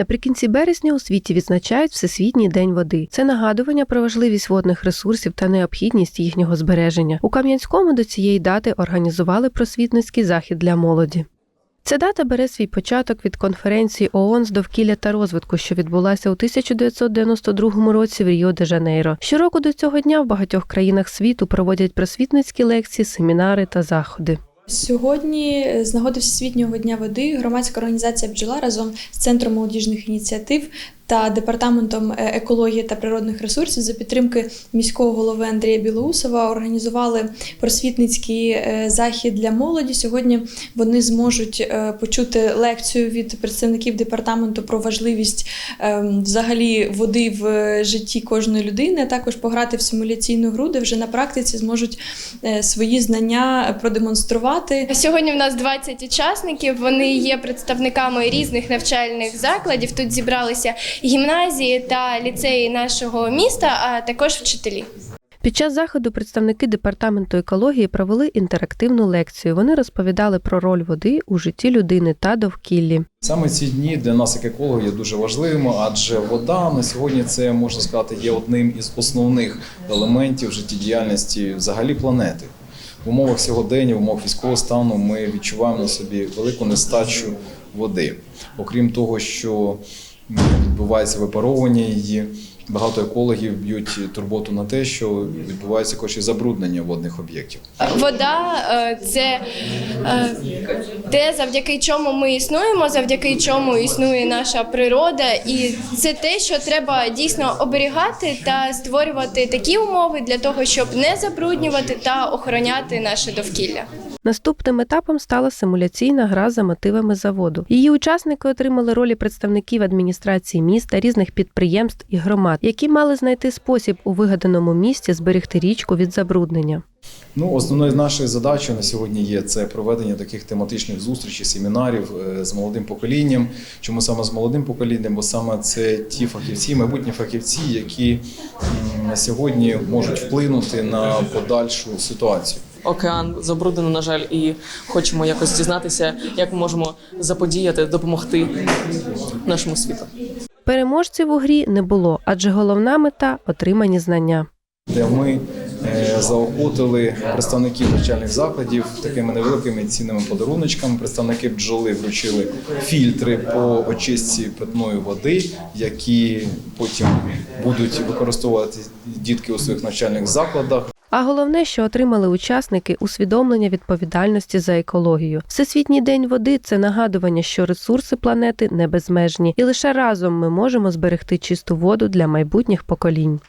Наприкінці березня у світі відзначають Всесвітній день води. Це нагадування про важливість водних ресурсів та необхідність їхнього збереження. У Кам'янському до цієї дати організували просвітницький захід для молоді. Ця дата бере свій початок від конференції ООН з довкілля та розвитку, що відбулася у 1992 році в Ріо де Жанейро. Щороку до цього дня в багатьох країнах світу проводять просвітницькі лекції, семінари та заходи. Сьогодні, е, з нагоди Всесвітнього дня води, громадська організація бджола разом з центром молодіжних ініціатив та департаментом е, екології та природних ресурсів за підтримки міського голови Андрія Білоусова організували просвітницький е, захід для молоді. Сьогодні вони зможуть е, почути лекцію від представників департаменту про важливість е, взагалі води в житті кожної людини, а також пограти в симуляційну гру, де вже на практиці зможуть свої знання продемонструвати. Сьогодні в нас 20 учасників. Вони є представниками різних навчальних закладів. Тут зібралися гімназії та ліцеї нашого міста, а також вчителі. Під час заходу представники департаменту екології провели інтерактивну лекцію. Вони розповідали про роль води у житті людини та довкіллі. Саме ці дні для нас, як екологів, є дуже важливими, адже вода на сьогодні це можна сказати є одним із основних елементів життєдіяльності взагалі планети. В умовах сьогодення, в умовах військового стану, ми відчуваємо на собі велику нестачу води. Окрім того, що відбувається випаровування її. Багато екологів б'ють турботу на те, що відбувається також забруднення водних об'єктів. Вода е, це е, те, завдяки чому ми існуємо, завдяки чому існує наша природа, і це те, що треба дійсно оберігати та створювати такі умови для того, щоб не забруднювати та охороняти наше довкілля. Наступним етапом стала симуляційна гра за мотивами заводу. Її учасники отримали ролі представників адміністрації міста, різних підприємств і громад, які мали знайти спосіб у вигаданому місті зберегти річку від забруднення. Ну, основною нашою задачею на сьогодні є це проведення таких тематичних зустрічей, семінарів е, з молодим поколінням. Чому саме з молодим поколінням? Бо саме це ті фахівці, майбутні фахівці, які на сьогодні можуть вплинути на подальшу ситуацію. Океан забруднено, на жаль, і хочемо якось дізнатися, як ми можемо заподіяти, допомогти нашому світу. Переможців у грі не було, адже головна мета отримані знання. де ми е, заохотили представників навчальних закладів такими невеликими цінними подаруночками. Представники бджоли вручили фільтри по очистці питної води, які потім будуть використовувати дітки у своїх навчальних закладах. А головне, що отримали учасники усвідомлення відповідальності за екологію. Всесвітній день води це нагадування, що ресурси планети не безмежні, і лише разом ми можемо зберегти чисту воду для майбутніх поколінь.